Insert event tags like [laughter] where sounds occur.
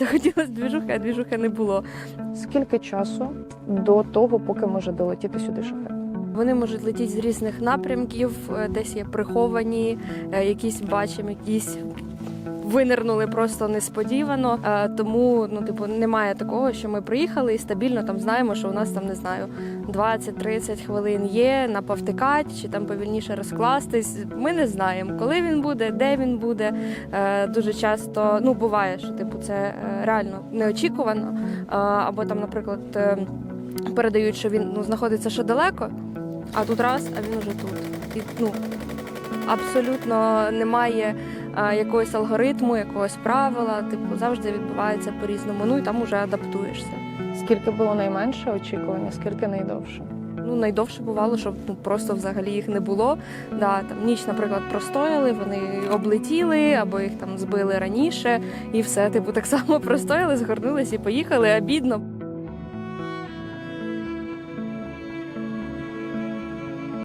Захотілося двіжухи, а двіжухи не було. Скільки часу до того, поки може долетіти сюди шахет? Вони можуть летіти з різних напрямків, е, десь є приховані, е, якісь бачимо, якісь винирнули просто несподівано. Е, Тому ну, типу, немає такого, що ми приїхали і стабільно там знаємо, що у нас там не знаю 20-30 хвилин є на повтикать чи там повільніше розкластись. Ми не знаємо, коли він буде, де він буде. Е, Дуже часто ну буває, що типу це е, реально неочікувано. Або там, наприклад. Передають, що він ну, знаходиться ще далеко, а тут раз, а він уже тут. І ну абсолютно немає якогось алгоритму, якогось правила. Типу, завжди відбувається по-різному. Ну і там уже адаптуєшся. Скільки було найменше очікування, скільки найдовше? Ну, найдовше бувало, щоб ну, просто взагалі їх не було. Да, там ніч, наприклад, простояли, вони облетіли або їх там збили раніше, і все, типу, так само [laughs] простояли, згорнулись і поїхали. Обідно.